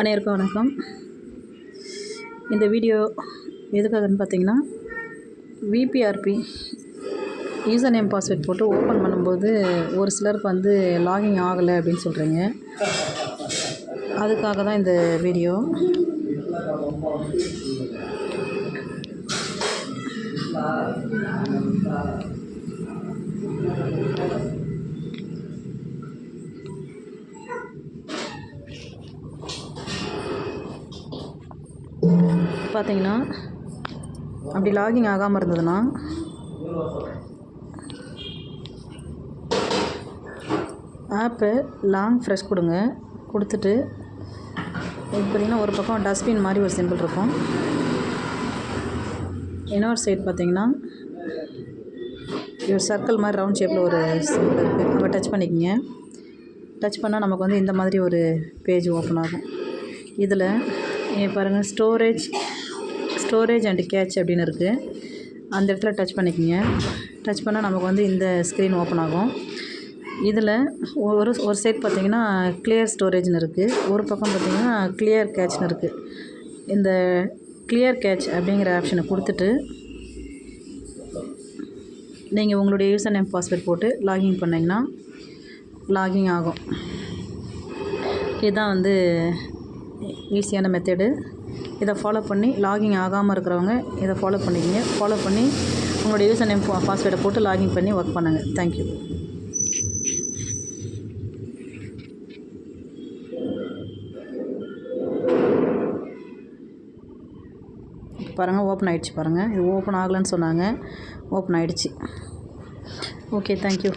அனைவருக்கும் வணக்கம். இந்த வீடியோ எதுக்காகன்னு பார்த்தீங்கன்னா விபிஆர்பி யூசர் நேம் பாஸ்வேர்ட் போட்டு ஓப்பன் பண்ணும்போது ஒரு சிலருக்கு வந்து லாகின் ஆகலை அப்படின்னு சொல்கிறீங்க அதுக்காக தான் இந்த வீடியோ. பார்த்தீங்கன்னா அப்படி லாகிங் ஆகாமல் இருந்ததுன்னா ஆப்பு லாங் ஃப்ரெஷ் கொடுங்க. கொடுத்துட்டு இது பார்த்தீங்கன்னா ஒரு பக்கம் டஸ்ட்பின் மாதிரி ஒரு சிம்பிள் இருக்கும். இன்னொரு சைடு பார்த்தீங்கன்னா ஒரு சர்க்கிள் மாதிரி ரவுண்ட் ஷேப்பில் ஒரு சிம்பிள் இருக்குது அங்கே டச் பண்ணிக்கோங்க. டச் பண்ணால் நமக்கு வந்து இந்த மாதிரி ஒரு பேஜ் ஓப்பன் ஆகும். இதில் பாருங்கள் ஸ்டோரேஜ் ஸ்டோரேஜ் அண்ட் கேட்ச் அப்படின்னு இருக்குது அந்த இடத்துல டச் பண்ணிக்கோங்க. டச் பண்ணால் நமக்கு வந்து இந்த ஸ்க்ரீன் ஓப்பன் ஆகும். இதில் ஒரு ஒரு சைட் பார்த்திங்கன்னா கிளியர் ஸ்டோரேஜ்னு இருக்குது ஒரு பக்கம் பார்த்திங்கன்னா கிளியர் கேட்ச்னு இருக்குது இந்த கிளியர் கேட்ச் அப்படிங்கிற ஆப்ஷனை கொடுத்துட்டு நீங்கள் உங்களுடைய யூசர் நேம் பாஸ்வேர்ட் போட்டு லாகின் பண்ணிங்கன்னா லாகிங் ஆகும். இதுதான் வந்து ஈஸியான மெத்தடு இதை ஃபாலோ பண்ணி லாகிங் ஆகாமல் இருக்கிறவங்க இதை ஃபாலோ பண்ணிக்கிங்க. ஃபாலோ பண்ணி உங்களோட யூசர் நேம் பாஸ்வேர்டை போட்டு லாகின் பண்ணி ஒர்க் பண்ணுங்கள் தேங்க்யூ பாருங்கள் ஓப்பன் ஆகிடுச்சு பாருங்கள் இது ஓப்பன் ஆகலைன்னு சொன்னாங்க. ஓப்பன் ஆகிடுச்சு ஓகே தேங்க்யூ